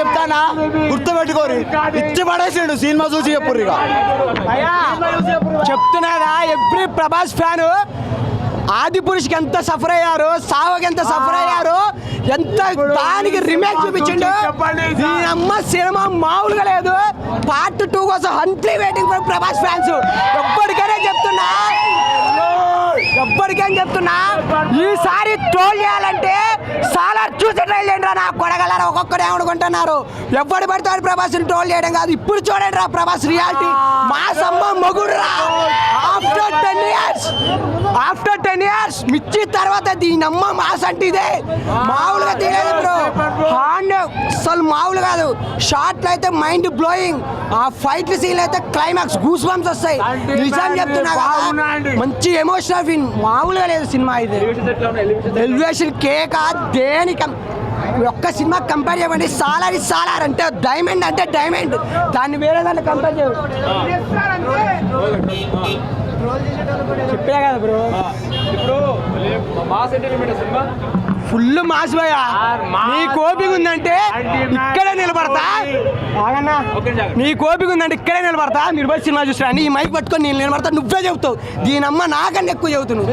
చెప్తానా? గుర్తుపెట్టుకోరి. ఇచ్చి పడేసిండు సినిమా చూసి చెప్పుర్రు ఇక. చెప్తున్నారా ఎవ్రీ ప్రభాస్ ఫ్యాన్. ఆది పురుషుకి ఎంత సఫర్ అయ్యారు సావకి ఎంత సఫర్ అయ్యారు ఎంత దానికి రిమేక్ చూపించిండు. దీని అమ్మ సినిమా మామూలుగా లేదు. పార్ట్ టూ కోసం హంట్లీ వెయిటింగ్ ఫర్ ప్రభాస్ ఫ్యాన్స్ ఎప్పటికైనా చెప్తున్నా. ఈసారి ట్రోల్ చేయాలంటే చాలా చూసి ట్రై చేయండి నా కొడగలరా? ఒక్కొక్కరు ఏమనుకుంటున్నారు ఎవడు పడతాడు ప్రభాస్ ట్రోల్ చేయడం కాదు. ఇప్పుడు చూడండి రా ప్రభాస్ రియాలిటీ. మా సమ్మ మొగుడు రా after ten years after ten years Mirchi తర్వాత దీని అమ్మ మాస్ అంటే ఇదే మామూలుగా తెలియదు అసలు మామూలు కాదు. షార్ట్లు అయితే మైండ్ బ్లోయింగ్. ఆ ఫైట్ సీన్ అయితే క్లైమాక్స్ గూస్ బంప్స్ వస్తాయి నిజం చెప్తున్నా మంచి ఎమోషనల్ ఫీన్ మామూలుగా లేదు సినిమా ఇది. ఎలివేషన్ కేక్ దేనికి ఒక్క సినిమా కంపేర్ చేయమండి. సాలార్ ఇస్ సాలార్ అంటే డైమండ్ అంటే డైమండ్ దాన్ని వేరే దాన్ని కంపేర్ చేయవు. చెప్పే కదా బ్రో ఇప్పుడు mass entertainment cinema full mass భయ నీ కోపిక ఉందంటే ఇక్కడే నిలబడతా. నీ కోపిక ఉందంటే ఇక్కడే నిలబడతా. మీరు పోయి సినిమా చూసిరా. నీ మైక్ పట్టుకొని నేను నిలబడతా. నువ్వే చెబుతావు. దీనమ్మ నాకన్నా ఎక్కువ చెబుతున్నావు.